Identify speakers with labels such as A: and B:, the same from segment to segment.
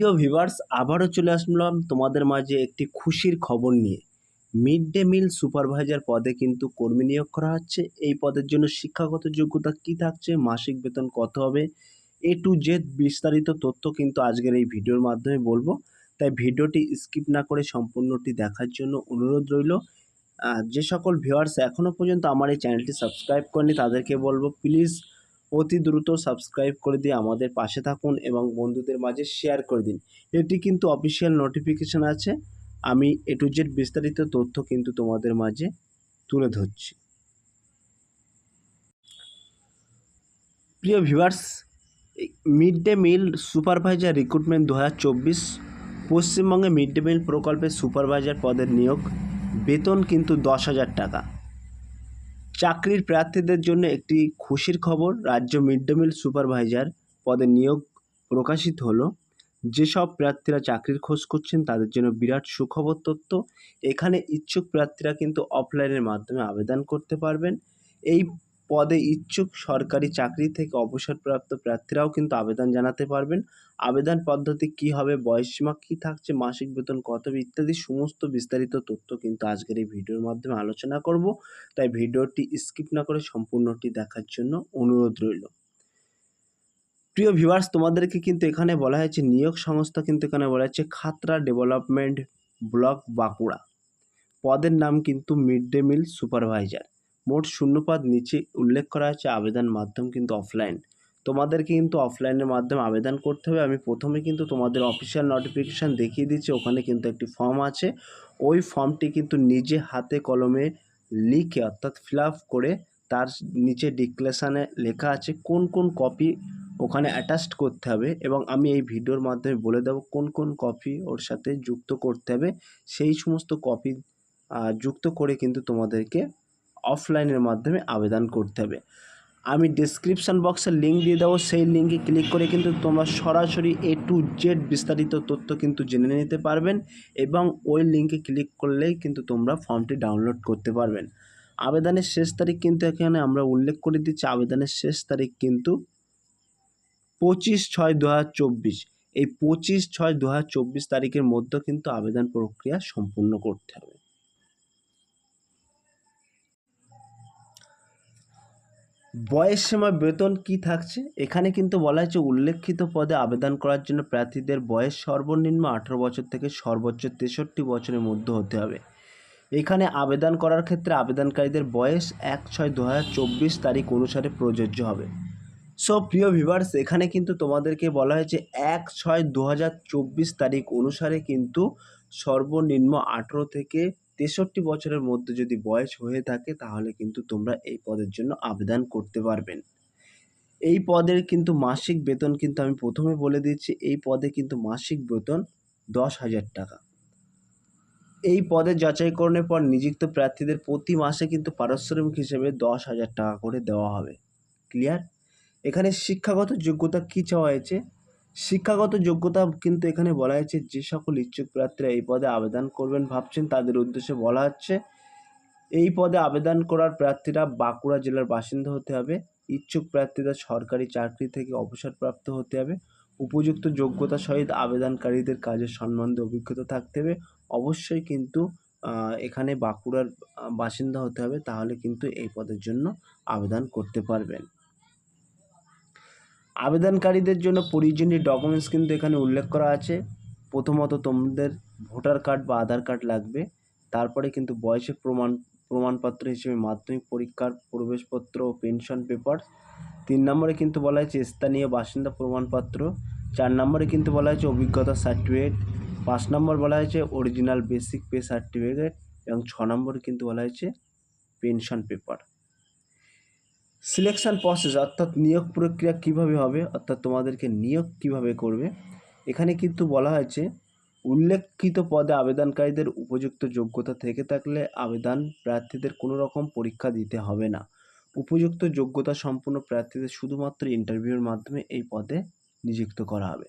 A: প্রিয় ভিভার্স আবারও চলে আসলাম তোমাদের মাঝে একটি খুশির খবর নিয়ে। মিড ডে মিল সুপারভাইজার পদে কিন্তু কর্মী নিয়োগ করা হচ্ছে। এই পদের জন্য শিক্ষাগত যোগ্যতা কি থাকছে, মাসিক বেতন কত হবে, এ টু জেড বিস্তারিত তথ্য কিন্তু আজকের এই ভিডিওর মাধ্যমে বলব। তাই ভিডিওটি স্কিপ না করে সম্পূর্ণটি দেখার জন্য অনুরোধ রইল। যে সকল ভিউয়ার্স এখনও পর্যন্ত আমার এই চ্যানেলটি সাবস্ক্রাইব করেনি তাদেরকে বলব, প্লিজ অতি দ্রুত সাবস্ক্রাইব করে দিয়ে আমাদের পাশে থাকুন এবং বন্ধুদের মাঝে শেয়ার করে দিন। এটি কিন্তু অফিসিয়াল নোটিফিকেশান আছে। আমি এ টু জেড বিস্তারিত তথ্য কিন্তু তোমাদের মাঝে তুলে ধরছি। প্রিয় viewers mid day meal supervisor recruitment দু হাজার চব্বিশ পশ্চিমবঙ্গে মিড ডে মিল প্রকল্পের সুপারভাইজার পদের নিয়োগ। বেতন কিন্তু দশ হাজার টাকা। চাকরির প্রার্থীদের জন্য একটি খুশির খবর, রাজ্য মিড ডে মিল সুপারভাইজার পদে নিয়োগ প্রকাশিত হলো। যেসব প্রার্থীরা চাকরির খোঁজ করছেন, তাদের জন্য বিরাট সুখবর তথ্য। এখানে ইচ্ছুক প্রার্থীরা কিন্তু অফলাইনের মাধ্যমে আবেদন করতে পারবেন। এই পদে ইচ্ছুক সরকারি চাকরি থেকে অবসরপ্রাপ্ত প্রার্থীরাও কিন্তু আবেদন জানাতে পারবেন। আবেদন পদ্ধতি কী হবে, বয়সসীমা কী থাকছে, মাসিক বেতন কত ইত্যাদি সমস্ত বিস্তারিত তথ্য কিন্তু আজকের এই ভিডিওর মাধ্যমে আলোচনা করব। তাই ভিডিওটি স্কিপ না করে সম্পূর্ণটি দেখার জন্য অনুরোধ রইল। প্রিয় ভিউয়ার্স, তোমাদেরকে কিন্তু এখানে বলা হয়েছে, নিয়োগ সংস্থা কিন্তু এখানে বলা হয়েছে, খাতরা ডেভেলপমেন্ট ব্লক বাঁকুড়া। পদের নাম কিন্তু মিড ডে মিল সুপারভাইজার। মোট শূন্যপদ নিচে উল্লেখ করা আছে আবেদন মাধ্যম কিন্তু অফলাইন তোমাদেরকে কিন্তু অফলাইনের মাধ্যমে আবেদন করতে হবে। আমি প্রথমে কিন্তু তোমাদের অফিসিয়াল নোটিফিকেশান দেখিয়ে দিচ্ছি। ওখানে কিন্তু একটি ফর্ম আছে। ওই ফর্মটি কিন্তু নিজে হাতে কলমে লিখে অর্থাৎ ফিল করে তার নিচে ডিক্লেশানে লেখা আছে কোন কোন কপি ওখানে অ্যাটাচড করতে হবে এবং আমি এই ভিডিওর মাধ্যমে বলে দেবো কোন কোন কপি ওর সাথে যুক্ত করতে হবে। সেই সমস্ত কপি যুক্ত করে কিন্তু তোমাদেরকে অফলাইনের মাধ্যমে আবেদন করতে হবে। আমি ডিসক্রিপশান বক্সে লিঙ্ক দিয়ে দেবো। সেই লিঙ্কে ক্লিক করে কিন্তু তোমরা সরাসরি এ টু জেড বিস্তারিত তথ্য কিন্তু জেনে নিতে পারবেন এবং ওই লিঙ্কে ক্লিক করলেই কিন্তু তোমরা ফর্মটি ডাউনলোড করতে পারবেন। আবেদনের শেষ তারিখ কিন্তু এখানে আমরা উল্লেখ করে দিচ্ছি। আবেদনের শেষ তারিখ কিন্তু পঁচিশ ছয় দু এই পঁচিশ ছয় দু তারিখের মধ্যে কিন্তু আবেদন প্রক্রিয়া সম্পূর্ণ করতে হবে। বয়স সীমা বেতন কি থাকছে? এখানে কিন্তু বলা হয়েছে উল্লেখিত পদে আবেদন করার জন্য প্রার্থীদের বয়স সর্বনিম্ন আঠেরো বছর থেকে সর্বোচ্চ তেষট্টি বছরের মধ্যে হতে হবে। এখানে আবেদন করার ক্ষেত্রে আবেদনকারীদের বয়স এক ছয় দু তারিখ অনুসারে প্রযোজ্য হবে। সো, প্রিয় ভিভার্স এখানে কিন্তু তোমাদেরকে বলা হয়েছে এক ছয় দু তারিখ অনুসারে কিন্তু সর্বনিম্ন আঠেরো থেকে তেষট্টি বছরের মধ্যে যদি বয়স হয়ে থাকে, তাহলে কিন্তু তোমরা এই পদের জন্য আবেদন করতে পারবেন এই পদের কিন্তু মাসিক বেতন কিন্তু আমি প্রথমে বলে দিচ্ছি, এই পদে কিন্তু মাসিক বেতন দশ হাজার টাকা। এই পদে যাচাইকরণের পর নিযুক্ত প্রার্থীদের প্রতি মাসে কিন্তু পারিশ্রমিক হিসেবে দশ হাজার টাকা করে দেওয়া হবে। ক্লিয়ার? এখানে শিক্ষাগত যোগ্যতা কী চাওয়া হয়েছে? শিক্ষাগত যোগ্যতা কিন্তু এখানে বলা হয়েছে যে সকল ইচ্ছুক প্রার্থীরা এই পদে আবেদন করবেন ভাবছেন তাদের উদ্দেশ্যে বলা হচ্ছে। এই পদে আবেদন করার প্রার্থীরা বাঁকুড়া জেলার বাসিন্দা হতে হবে। ইচ্ছুক প্রার্থীরা সরকারি চাকরি থেকে অবসরপ্রাপ্ত হতে হবে। উপযুক্ত যোগ্যতা সহিত আবেদনকারীদের কাজের সম্বন্ধে অভিজ্ঞতা থাকতে হবে। অবশ্যই কিন্তু এখানে বাঁকুড়ার বাসিন্দা হতে হবে। তাহলে কিন্তু এই পদের জন্য আবেদন করতে পারবেন। আবেদনকারীদের জন্য প্রয়োজনীয় ডকুমেন্টস কিন্তু এখানে উল্লেখ করা আছে। প্রথমত তোমাদের ভোটার কার্ড বা আধার কার্ড লাগবে। তারপরে কিন্তু বয়সের প্রমাণ, প্রমাণপত্র হিসেবে মাধ্যমিক পরীক্ষার প্রবেশপত্র ও পেনশন পেপার তিন নম্বরে কিন্তু বলা হয়েছে স্থানীয় বাসিন্দা প্রমাণপত্র। চার নম্বরে কিন্তু বলা হয়েছে অভিজ্ঞতা সার্টিফিকেট পাঁচ নম্বর বলা হয়েছে অরিজিনাল বেসিক পে সার্টিফিকেট এবং ছ নম্বরে কিন্তু বলা হয়েছে পেনশন পেপার সিলেকশান প্রসেস অর্থাৎ নিয়োগ প্রক্রিয়া কীভাবে হবে, অর্থাৎ তোমাদেরকে নিয়োগ কীভাবে করবে, এখানে কিন্তু বলা হয়েছে, উল্লেখিত পদে আবেদনকারীদের উপযুক্ত যোগ্যতা থেকে থাকলে আবেদন প্রার্থীদের কোনো রকম পরীক্ষা দিতে হবে না। উপযুক্ত যোগ্যতা সম্পন্ন প্রার্থীদের শুধুমাত্র ইন্টারভিউর মাধ্যমে এই পদে নিযুক্ত করা হবে।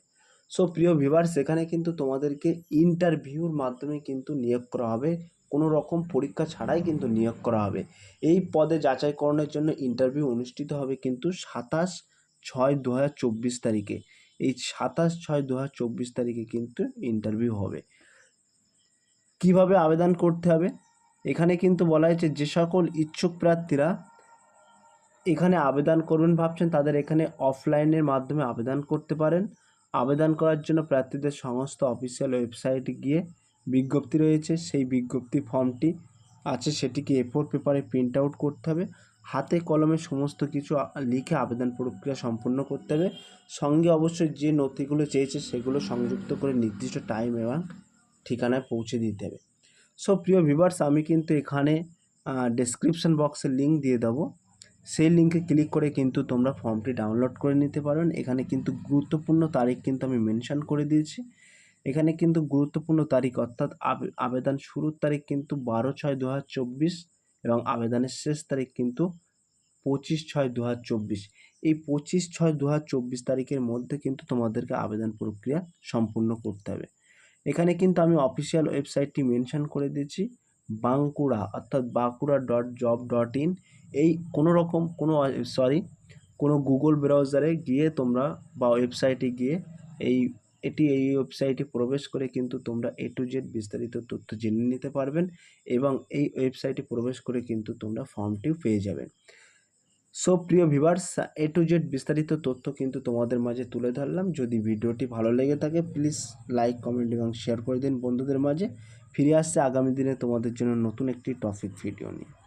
A: সো প্রিয় ভিভার্স এখানে কিন্তু তোমাদেরকে ইন্টারভিউর মাধ্যমে কিন্তু নিয়োগ করা হবে। কোনো রকম পরীক্ষা ছাড়াই কিন্তু নিয়োগ করা হবে। এই পদে যাচাইকরণের জন্য ইন্টারভিউ অনুষ্ঠিত হবে কিন্তু সাতাশ ছয় দু তারিখে। এই সাতাশ ছয় দু তারিখে কিন্তু ইন্টারভিউ হবে। কীভাবে আবেদন করতে হবে? এখানে কিন্তু বলা হয়েছে যে সকল ইচ্ছুক প্রার্থীরা এখানে আবেদন করবেন ভাবছেন, তাদের এখানে অফলাইনের মাধ্যমে আবেদন করতে পারেন। আবেদন করার জন্য প্রার্থীদের সমস্ত অফিসিয়াল ওয়েবসাইটে গিয়ে বিজ্ঞপ্তি রয়েছে, সেই বিজ্ঞপ্তি ফর্মটি আছে, সেটিকে এ পেপারে প্রিন্ট আউট করতে হবে। হাতে কলমে সমস্ত কিছু লিখে আবেদন প্রক্রিয়া সম্পূর্ণ করতে হবে। সঙ্গে অবশ্যই যে নথিগুলো চেয়েছে, সেগুলো সংযুক্ত করে নির্দিষ্ট টাইম এবং ঠিকানায় পৌঁছে দিতে হবে। সো প্রিয় ভিভার্স আমি কিন্তু এখানে ডেসক্রিপশন বক্সে লিঙ্ক দিয়ে দেবো। সেই লিঙ্কে ক্লিক করে কিন্তু তোমরা ফর্মটি ডাউনলোড করে নিতে পারবেন এখানে কিন্তু গুরুত্বপূর্ণ তারিখ কিন্তু আমি মেনশন করে দিয়েছি। এখানে কিন্তু গুরুত্বপূর্ণ তারিখ, অর্থাৎ আবে- আবেদন শুরুর তারিখ কিন্তু বারো ছয় দু এবং আবেদনের শেষ তারিখ কিন্তু পঁচিশ ছয় দু এই পঁচিশ ছয় দু তারিখের মধ্যে কিন্তু তোমাদেরকে আবেদন প্রক্রিয়া সম্পূর্ণ করতে হবে। এখানে কিন্তু আমি অফিসিয়াল ওয়েবসাইটটি মেনশন করে দিয়েছি, বাঁকুড়া, অর্থাৎ Bankura dot job dot in. এই কোনো রকম কোনো, সরি, কোনো গুগল ব্রাউজারে গিয়ে তোমরা বা ওয়েবসাইটে গিয়ে এই এটি এই ওয়েবসাইটে প্রবেশ করে কিন্তু তোমরা এ টু জেড বিস্তারিত তথ্য জেনে নিতে পারবেন এবং এই ওয়েবসাইটে প্রবেশ করে কিন্তু তোমরা ফর্মটিও পেয়ে যাবেন সো প্রিয় ভিভার্স এ টু জেড বিস্তারিত তথ্য কিন্তু তোমাদের মাঝে তুলে ধরলাম। যদি ভিডিওটি ভালো লেগে থাকে প্লিজ লাইক কমেন্ট এবং শেয়ার করে দিন বন্ধুদের মাঝে। ফিরে আসছে আগামী দিনে তোমাদের জন্য নতুন একটি টপিক ভিডিও নিয়ে।